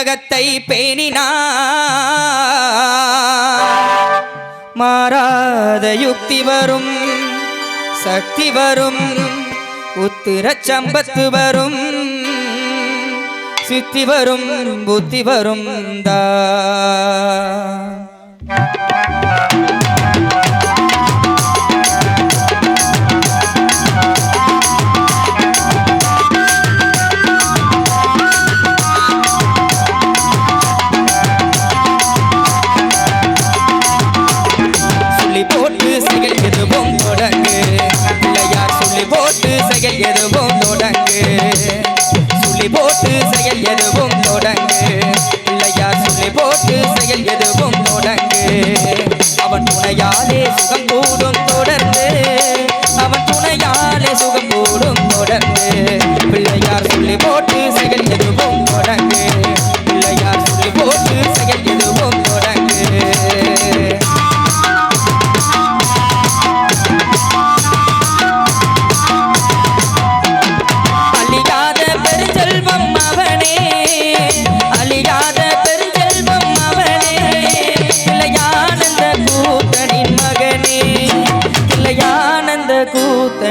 செவ்வகத்தை கற்பகத்தை பேணினார். மாறாத யுக்தி வரும் சக்தி வரும் உத்திர சம்பத்து வரும் சித்தி வரும் புத்தி வரும் தா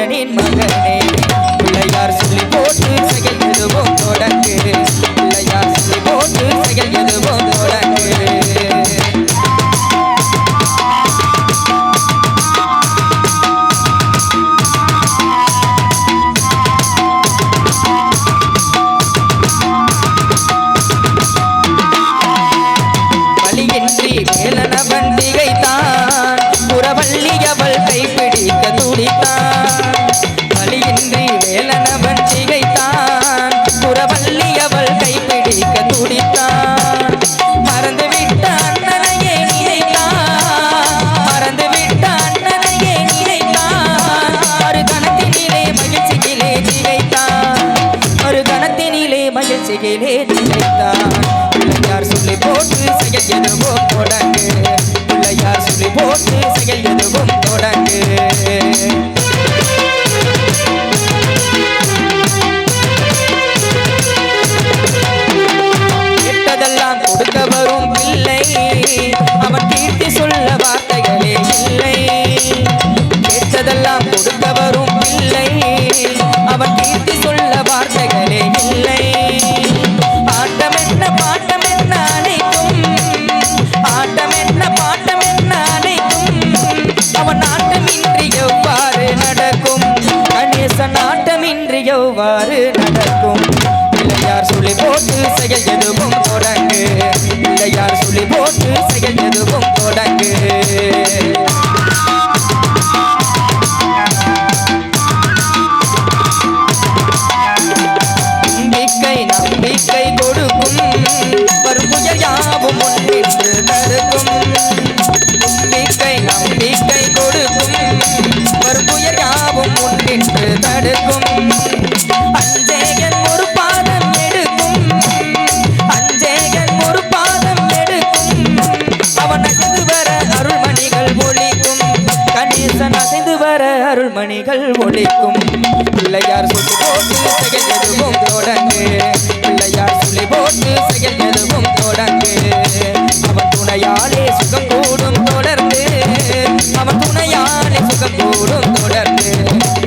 கூத்தனின் மகனே. பிள்ளையார் சொல்லி போட்டு செயல் எதுவும் தொடங்கு பிள்ளையார் சொல்லி போட்டு செயல் எதுவும் போட்டு செயல் எதுவும் தொடங்கு. பிள்ளையார் சொல்லி போட்டு செயல் எதுவும் தொடங்கு. அசைந்து வர அருள்மணிகள் ஒழிக்கும் கணேசன் அசைந்து வர அருள்மணிகள் ஒழிக்கும் பிள்ளையார் சொல்லி போட்டு செயல் எதுவும் தொடங்கு. பிள்ளையார் சொல்லி போட்டு செயல் எதுவும் தொடங்கு. அவன் துணையாலே சுகம் கூடும் தொடர்ந்து. அவன் துணையாலே சுகம் கூடும் தொடர்ந்து.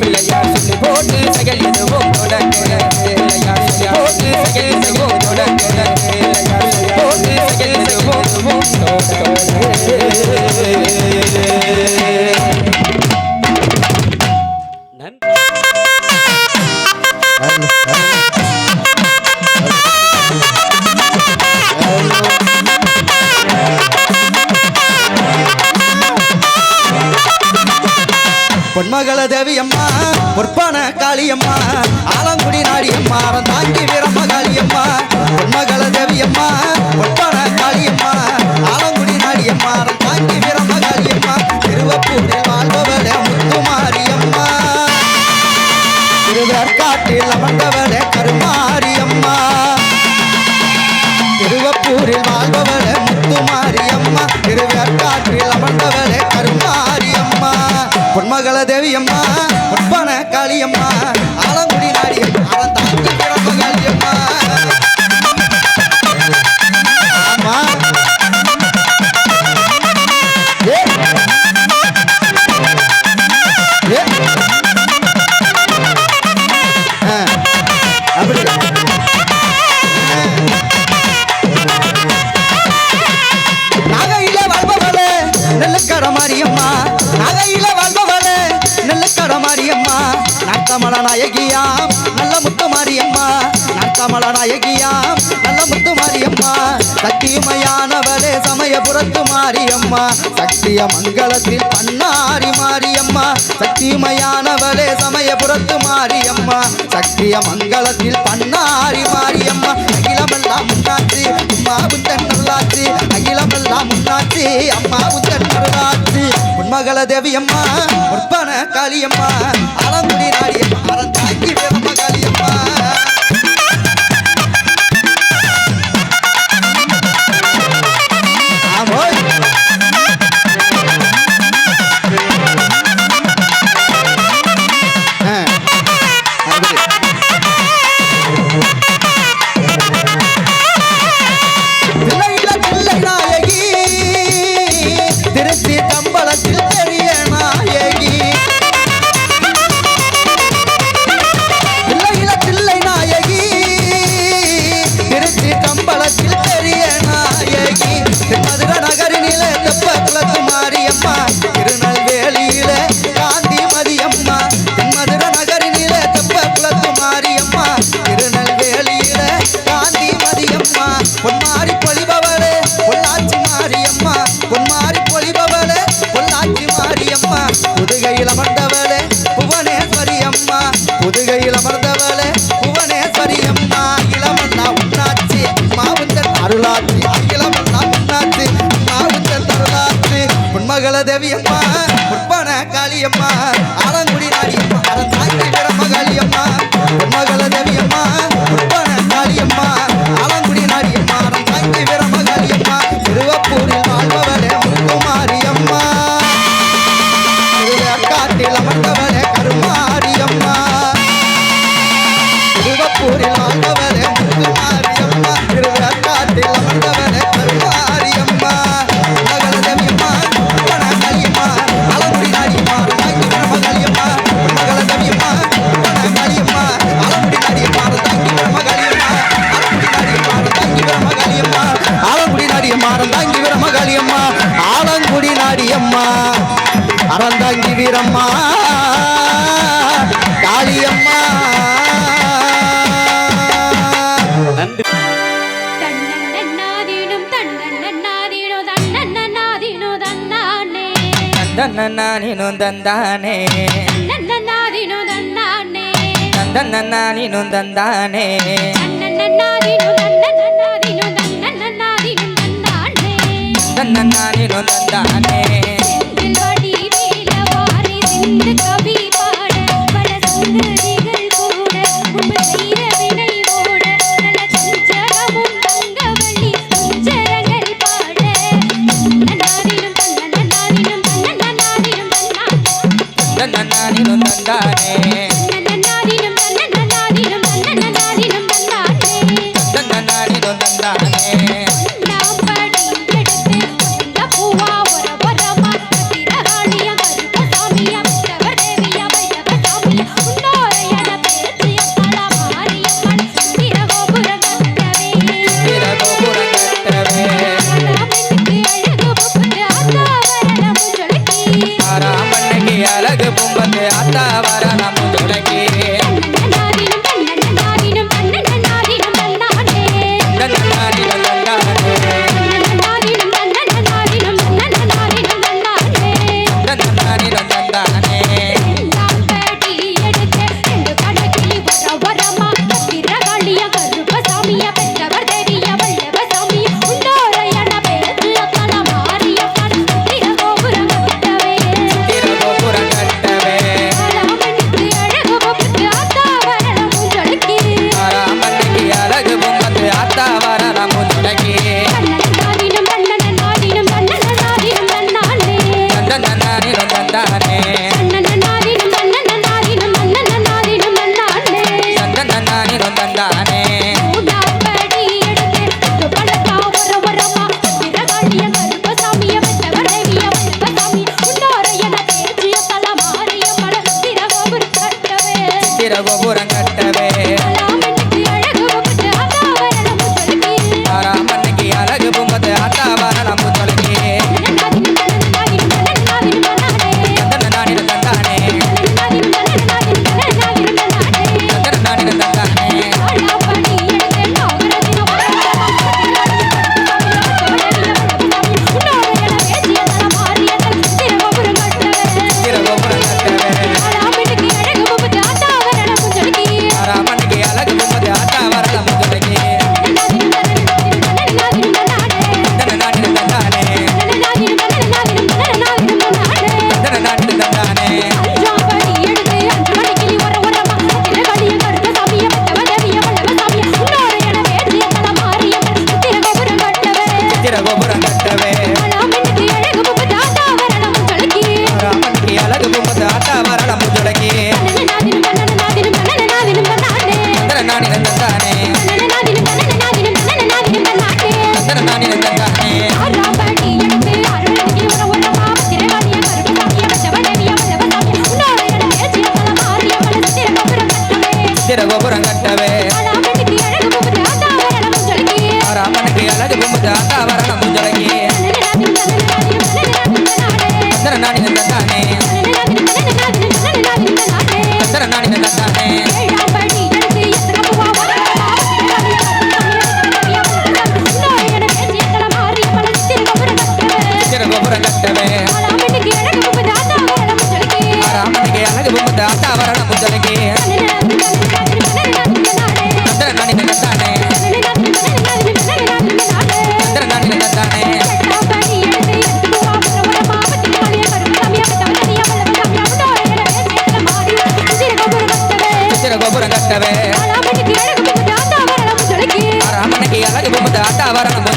பிள்ளையார் சொல்லி போட்டு செயல் எதுவும் தொடங்கு. பிள்ளையார் சொல்லி போட்டு செயல் எதுவும் தொடங்கு. அம்மா. ஆலங்குடி நாடியம்மா தாங்கி வீரம்ம காளியம்மா மகள தேவியம்மா ஒப்பன காளியம்மா ஆலங்குடி நாடியம்மா தாங்கி வீரம்ம காளியம்மா திருவப்பூரில் வாழ்பவளே முத்துமாரியம்மா. திருவேற்காட்டில் அமர்ந்தவளே கருமாரியம்மா. திருவப்பூரில் வாழ்பவளே முத்துமாரியம்மா. திருவேற்காட்டில் அமர்ந்தவளே கருமாரியம்மா. பொன்மகள தேவியம்மா ஒப்பன காளியம்மா ஆலங்குடி நாடி அவன் மாரியம்மா. சக்திய மங்களத்தில் பன்னாரி மாரியம்மா. சக்திமயானவளே சமயபுரத்து மாரியம்மா. சக்திய மங்களத்தில் பன்னாரி மாரியம்மா. அகிலமெல்லாம் முன்னாச்சி அம்மா புத்தன் அருளாச்சி அகிலமெல்லாம் முன்னாச்சி அம்மா புத்தன் அருளாச்சி உன்மகள தேவியம்மா முற்பன காளியம்மா. மதியம்மா திருநெல்வேலியில காந்தி மதியம்மா மதுர நகரினில தெப்ப குலத்து மாரியம்மா திருநெல்வேலியில காந்தி மதியம்மா. பொன்மாரி பொழிபவளே பொள்ளாச்சி மாரியம்மா பொன்மாரி பொழிபவளே பொள்ளாச்சி மாரியம்மா புதுகையில் அமர்ந்தவளே புவனேஸ்வரி அம்மா. புதுகையில் அமர்ந்தவளே புவனேஸ்வரி அம்மா. இளமண்ணா உன்னாச்சி மாவுந்தன் அருளாச்சி. மகள தேவியம்மா பொற்பன காளியம்மா ஆலங்குடி நாடியம்மா தாங்கி பிரம்ம காளியம்மா மகள தேவியம்மா பொற்பன காளியம்மா ஆலங்குடி நாடியம்மா தாங்கி பிரம்ம காளியம்மா திருவப்பூரில் வாழ்பவரே முத்துமாரியம்மா. காட்டில் அமர்ந்தவரே கருமாரியம்மா. திருவப்பூரில் வாழ்பவர் నందనన్నానిను దందానే నందనన్నానిను దందానే నందనన్నానిను దందానే నందనన్నానిను దందనన్నానిను దందనన్నానిను దందానే నందనన్నానిను దందానే దిల్వాడి వేలవారి సింధ్ కబీర్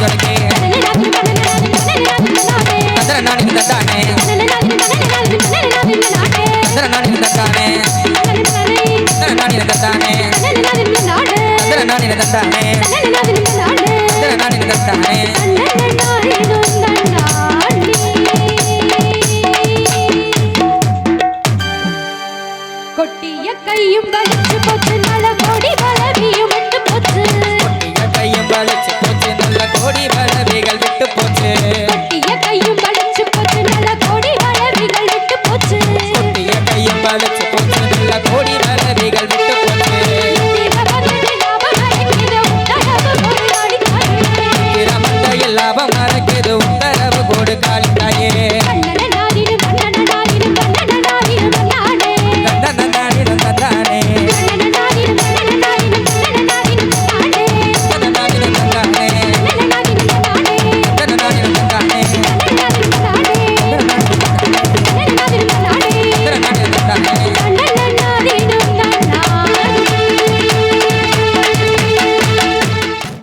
ನನಗೆ ಅಂದ್ರೆ ನಾನಿಂದ ತಾನೆ ಅಂದ್ರೆ ನಾನಿಂದ ತಾನೆ ಅಂದ್ರೆ ನಾನಿಂದ ತಾನೆ ಅಂದ್ರೆ ನಾನಿಂದ ತಾನೆ ಅಂದ್ರೆ ನಾನಿಂದ ತಾನೆ கொட்டிய கையும் வலிச்சு போச்சு நல கொடி body, body.